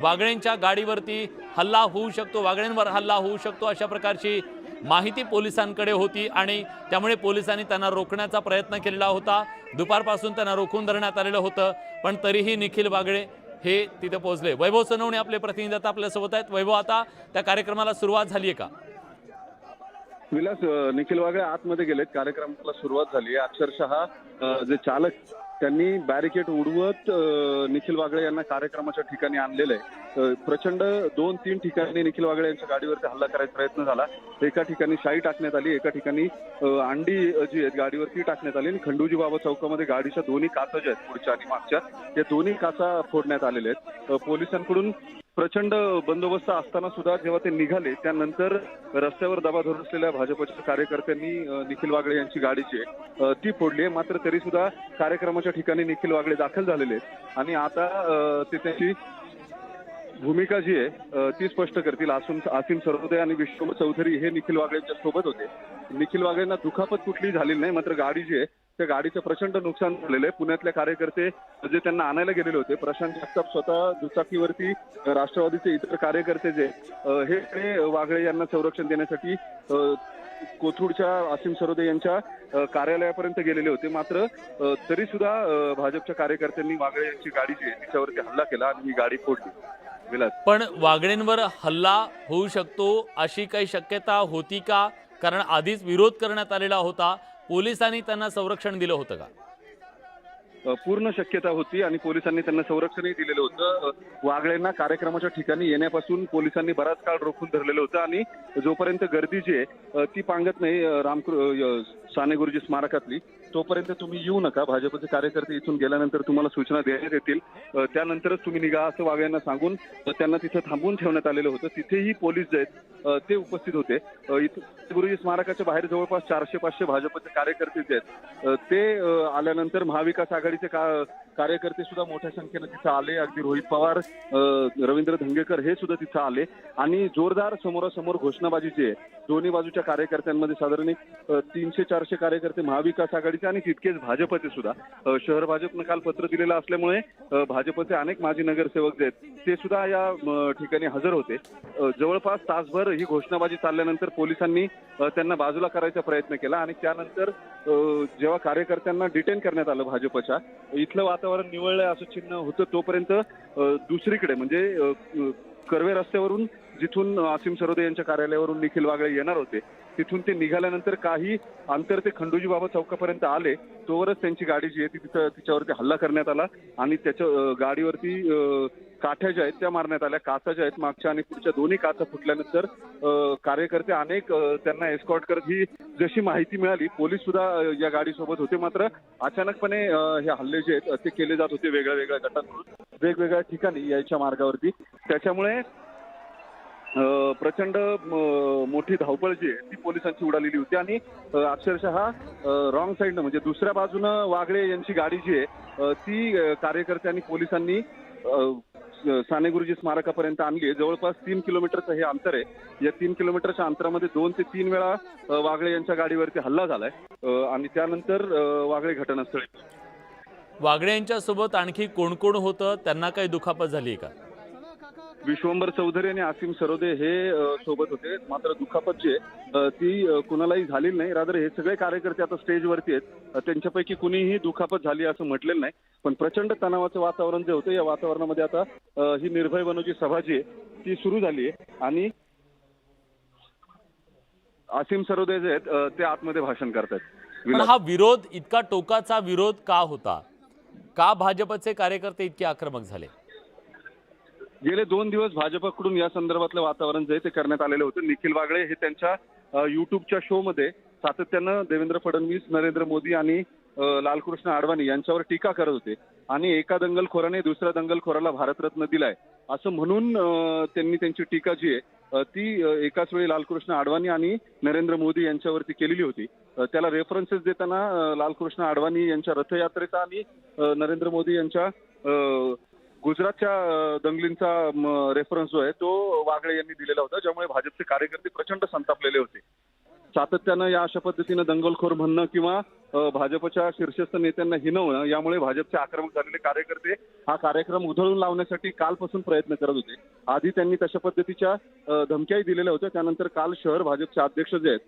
वागळेंच्या गाडीवरती हल्ला होऊ शकतो वागळेंवर हल्ला होऊ शकतो अशा प्रकारची माहिती पोलिसांकडे होती आणि त्यामुळे पोलिसांनी त्यांना रोखण्याचा प्रयत्न केलेला होता. दुपारपासून त्यांना रोखून धरण्यात आलेलं होतं पण तरीही निखिल वागळे हे तिथे पोहोचले. वैभव सोनवणे आपले प्रतिनिधी आता आपल्यासोबत आहेत. वैभव आता त्या कार्यक्रमाला सुरुवात झाली आहे का? विलास निखिल वागळे आतमध्ये गेलेत. कार्यक्रमाला सुरुवात झाली अक्षरशः जे चालक त्यांनी बॅरिकेड उडवत निखिल वागळे यांना कार्यक्रमाच्या ठिकाणी आणलेलं आहे. प्रचंड दोन तीन ठिकाणी निखिल वागळे यांच्या गाडीवरती हल्ला करायचा प्रयत्न झाला. एका ठिकाणी शाई टाकण्यात आली एका ठिकाणी अंडी जी आहेत गाडीवरती टाकण्यात आली आणि खंडूजी बाबा चौकामध्ये गाडीच्या दोन्ही काचा ज्या आहेत पुढच्या आणि मागच्या या दोन्ही काचा फोडण्यात आलेल्या आहेत. पोलिसांकडून प्रचंड बंदोबस्त असताना सुद्धा जेव्हा ते निघाले त्यानंतर रस्त्यावर दबा धरून असलेल्या भाजपच्या कार्यकर्त्यांनी निखिल वागळे यांची गाडी जी आहे ती फोडली आहे. मात्र तरी सुद्धा कार्यक्रमाच्या ठिकाणी निखिल वागळे दाखल झालेले आहेत. आणि आता ते त्यांची भूमिका जी आहे ती स्पष्ट करतील. आसिम आसिम सर्वोदय आणि विश्व चौधरी हे निखिल वागळेंच्या सोबत होते. निखिल वागळेंना दुखापत कुठली झालेली नाही मात्र गाडी जी आहे त्या गाडीचं प्रचंड नुकसान झालेलं आहे. पुण्यातले कार्यकर्ते जे त्यांना आणायला गेलेले होते प्रशांत जगताप स्वतः दुचाकीवरती राष्ट्रवादीचे इतर कार्यकर्ते जे हे वाघळे यांना संरक्षण देण्यासाठी कोथरूडच्या आसिम सरोदे यांच्या कार्यालयापर्यंत गेलेले होते. मात्र तरी सुद्धा भाजपच्या कार्यकर्त्यांनी वागळे यांची गाडी जी आहे तिच्यावरती हल्ला केला आणि ही गाडी फोडली. विलास. पण वागळेंवर हल्ला होऊ शकतो अशी काही शक्यता होती का? कारण आधीच विरोध करण्यात आलेला होता. पोलिसांनी त्यांना संरक्षण दिलं होतं का? पूर्ण शक्यता होती आणि पोलिसांनी त्यांना संरक्षणही दिलेलं होतं. वागळेंना कार्यक्रमाच्या ठिकाणी येण्यापासून पोलिसांनी बराच काळ रोखून धरलेलं होतं आणि जोपर्यंत गर्दी जी आहे ती पांगत नाही रामकृ साने गुरुजी स्मारकातली तोपर्यंत तुम्ही येऊ नका. भाजपचे कार्यकर्ते इथून गेल्यानंतर तुम्हाला सूचना देण्यात येतील. त्यानंतरच तुम्ही निघा असं वागळ्यांना सांगून त्यांना तिथं थांबवून ठेवण्यात आलेलं होतं. तिथेही पोलीस जे आहेत ते उपस्थित होते. इथं गुरुजी स्मारकाच्या बाहेर जवळपास चारशे पाचशे भाजपचे कार्यकर्ते जे आहेत ते आल्यानंतर महाविकास आघाडीचे का कार्यकर्ते सुद्धा मोठ्या संख्येनं तिथं आले. अगदी रोहित पवार रवींद्र धंगेकर हे सुद्धा तिथं आले. आणि जोरदार समोरासमोर घोषणाबाजी जी आहे दोन्ही बाजूच्या कार्यकर्त्यांमध्ये साधारण एक तीनशे चारशे कार्यकर्ते महाविकास आघाडीचे आणि तितकेच भाजपचे सुद्धा. शहर भाजपनं काल पत्र दिलेलं असल्यामुळे भाजपचे अनेक माजी नगरसेवक जे आहेत ते सुद्धा या ठिकाणी हजर होते. जवळपास तासभर ही घोषणाबाजी चालल्यानंतर पोलिसांनी त्यांना बाजूला करायचा प्रयत्न केला आणि त्यानंतर जेव्हा कार्यकर्त्यांना डिटेन करण्यात आलं भाजपच्या इथलं वातावरण निवळलंय असं चिन्ह होतं तोपर्यंत दुसरीकडे म्हणजे कर्वे रस्त्यावरून जिथून आसिम सरोदे यांच्या कार्यालयावरून निखिल वागळे येणार होते तिथून ते निघाल्यानंतर काही अंतर ते खंडोजी बाबा चौकापर्यंत आले तोवरच त्यांची गाडी जी आहे ती तिथं तिच्यावरती हल्ला करण्यात आला आणि त्याच्या गाडीवरती काठ्या ज्या आहेत त्या मारण्यात आल्या. काचा ज्या आहेत मागच्या आणि पुढच्या दोन्ही काचा फुटल्यानंतर कार्यकर्ते अनेक त्यांना एस्कॉर्ट करत ही जशी माहिती मिळाली पोलीस सुद्धा या गाडीसोबत होते. मात्र अचानकपणे हे हल्ले जे आहेत ते केले जात होते वेगळ्या वेगळ्या गटांकडून वेगवेगळ्या ठिकाणी यायच्या मार्गावरती. त्याच्यामुळे प्रचंड मोठी धावपळ जी आहे ती पोलिसांची उडालेली होती. आणि अक्षरशः रॉंग साईडनं म्हणजे दुसऱ्या बाजूनं वागळे यांची गाडी जी आहे ती कार्यकर्ते आणि पोलिसांनी साने गुरुजी स्मारकापर्यंत आणली जवळपास तीन किलोमीटरचं हे अंतर आहे. या तीन किलोमीटरच्या अंतरामध्ये दोन ते तीन वेळा वागळे यांच्या गाडीवरती हल्ला झालाय. आणि त्यानंतर वागळे घटनास्थळी. वागळे यांच्यासोबत आणखी कोण कोण होतं? त्यांना काही दुखापत झाली आहे का? विश्वंभर चौधरी आणि आसिम सरोदे हे सोबत होते. मात्र दुखापत जी ती कुणालाही झालेली नाही. रादर हे सगळे कार्यकर्ते आता स्टेजवरती आहेत. त्यांच्यापैकी कुणीही दुखापत झाली असं म्हटलेलं नाही. पण प्रचंड तणावाचं वातावरण जे होतं या वातावरणामध्ये आता ही निर्भय बनवची सभा जी आहे ती सुरू झाली आहे. आणि आसिम सरोदे जे आहेत ते आतमध्ये भाषण करतात पण हा विरोध इतका टोकाचा विरोध का होता? का भाजपचे कार्यकर्ते इतके आक्रमक झाले? गेले दोन दिवस भाजपकडून या संदर्भातलं वातावरण जे ते करण्यात आलेलं होतं. निखिल वागळे हे त्यांच्या युट्यूबच्या शो मध्ये सातत्यानं देवेंद्र फडणवीस नरेंद्र मोदी आणि लालकृष्ण आडवाणी यांच्यावर टीका करत होते. आणि एका दंगलखोराने दुसऱ्या दंगलखोराला भारतरत्न दिलाय. असं म्हणून त्यांनी त्यांची टीका जी आहे ती एकाच वेळी लालकृष्ण आडवाणी आणि नरेंद्र मोदी यांच्यावरती केलेली होती. त्याला रेफरन्सेस देताना लालकृष्ण आडवाणी यांच्या रथयात्रेचा आणि नरेंद्र मोदी यांच्या गुजरातच्या दंगलींचा रेफरन्स जो आहे तो वागळे यांनी दिलेला होता ज्यामुळे भाजपचे कार्यकर्ते प्रचंड संतापलेले होते. सातत्यानं या अशा पद्धतीनं दंगलखोर म्हणणं किंवा भाजपच्या शीर्षस्थ नेत्यांना हिनवणं यामुळे भाजपचे आक्रमक झालेले कार्यकर्ते हा कार्यक्रम उधळून लावण्यासाठी कालपासून प्रयत्न करत होते. आधी त्यांनी तशा पद्धतीच्या धमक्याही दिलेल्या होत्या. त्यानंतर काल शहर भाजपचे अध्यक्ष जे आहेत